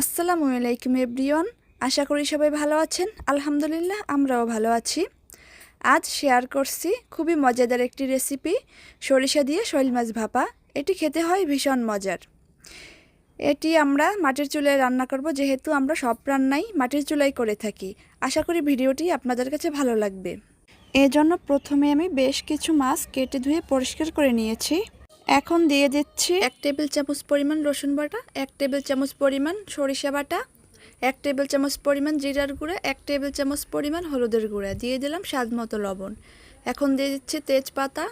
আসসালামু আলাইকুম এভরিওয়ান। আশা করি সবাই ভালো আছেন। আলহামদুলিল্লাহ, আমরাও ভালো আছি। আজ শেয়ার করছি খুবই মজাদার একটি রেসিপি, সরিষা দিয়ে শৈল মাছ ভাপা। এটি খেতে হয় ভীষণ মজার। এটি আমরা মাটির চুলায় রান্না করব, যেহেতু আমরা সব রান্নাই মাটির চুলায় করে থাকি। আশা করি ভিডিওটি আপনাদের কাছে ভালো লাগবে। এজন্য প্রথমে আমি বেশ কিছু মাছ কেটে ধুয়ে পরিষ্কার করে নিয়েছি। এখন দিয়ে দিচ্ছি এক টেবিল চামচ পরিমাণ রসুন বাটা, এক টেবিল চামচ পরিমাণ সরিষা বাটা, এক টেবিল চামচ পরিমাণ জিরার গুঁড়া, এক টেবিল চামচ পরিমাণ হলুদের গুঁড়া। দিয়ে দিলাম স্বাদ মতো লবণ। এখন দিয়ে দিচ্ছি তেজপাতা,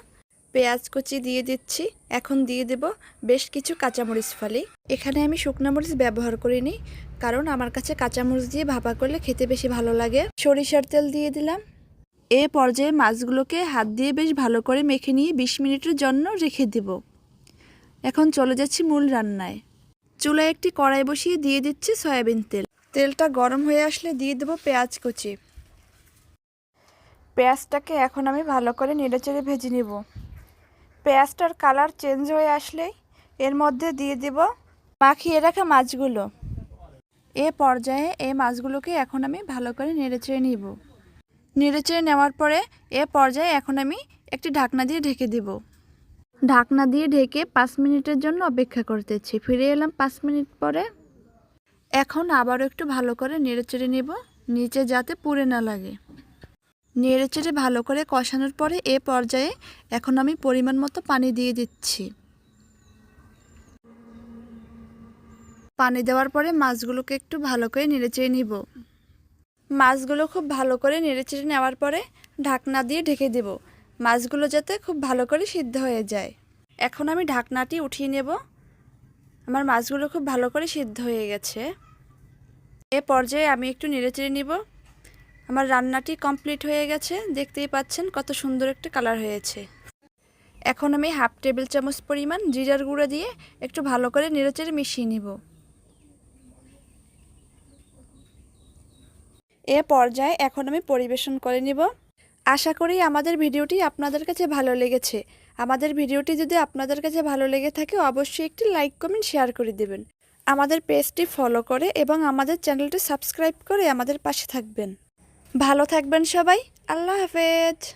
পেঁয়াজ কুচি দিয়ে দিচ্ছি। এখন দিয়ে দেব বেশ কিছু কাঁচামরিচ ফালি। এখানে আমি শুকনো মরিচ ব্যবহার করিনি, কারণ আমার কাছে কাঁচামরিচ দিয়ে ভাপা করলে খেতে বেশি ভালো লাগে। সরিষার তেল দিয়ে দিলাম। এ পর্যায়ে মাছগুলোকে হাত দিয়ে বেশ ভালো করে মেখে নিয়ে বিশ মিনিটের জন্য রেখে দেব। এখন চলে যাচ্ছি মূল রান্নায়। চুলায় একটি কড়াই বসিয়ে দিয়ে দিচ্ছি সয়াবিন তেল। তেলটা গরম হয়ে আসলে দিয়ে দেবো পেঁয়াজ কুচি। পেঁয়াজটাকে এখন আমি ভালো করে নেড়েচেড়ে ভেজে নেব। পেঁয়াজটার কালার চেঞ্জ হয়ে আসলেই এর মধ্যে দিয়ে দেব মাখিয়ে রাখা মাছগুলো। এ পর্যায়ে এই মাছগুলোকে এখন আমি ভালো করে নেড়েচেড়ে নিব। নেড়েচেড়ে নেওয়ার পরে এ পর্যায়ে এখন আমি একটি ঢাকনা দিয়ে ঢেকে দেব। ঢাকনা দিয়ে ঢেকে পাঁচ মিনিটের জন্য অপেক্ষা করতেছি। ফিরে এলাম পাঁচ মিনিট পরে। এখন আবারও একটু ভালো করে নেড়েচেড়ে নেব, নিচে যাতে পুড়ে না লাগে। নেড়েচেড়ে ভালো করে কষানোর পরে এ পর্যায়ে এখন আমি পরিমাণ মতো পানি দিয়ে দিচ্ছি। পানি দেওয়ার পরে মাছগুলোকে একটু ভালো করে নেড়েচেড়ে নিব। মাছগুলো খুব ভালো করে নেড়েচেড়ে নেওয়ার পরে ঢাকনা দিয়ে ঢেকে দেব। মাছগুলো যাতে খুব ভালো করে সিদ্ধ হয়ে যায়। এখন আমি ঢাকনাটি উঠিয়ে নেব। আমার মাছগুলো খুব ভালো করে সিদ্ধ হয়ে গেছে। এ পর্যায়ে আমি একটু নেড়েচেড়ে নিব। আমার রান্নাটি কমপ্লিট হয়ে গেছে। দেখতেই পাচ্ছেন কত সুন্দর একটা কালার হয়েছে। এখন আমি হাফ টেবিল চামচ পরিমাণ জিরার গুঁড়ো দিয়ে একটু ভালো করে নেড়েচেড়ে মিশিয়ে নিব। এ পর্যায়ে এখন আমি পরিবেশন করে নিব। আশা করি আমাদের ভিডিওটি আপনাদের কাছে ভালো লেগেছে। আমাদের ভিডিওটি যদি আপনাদের কাছে ভালো লেগে থাকে অবশ্যই একটি লাইক, কমেন্ট, শেয়ার করে দেবেন। আমাদের পেজটি ফলো করে এবং আমাদের চ্যানেলটি সাবস্ক্রাইব করে আমাদের পাশে থাকবেন। ভালো থাকবেন সবাই। আল্লাহ হাফেজ।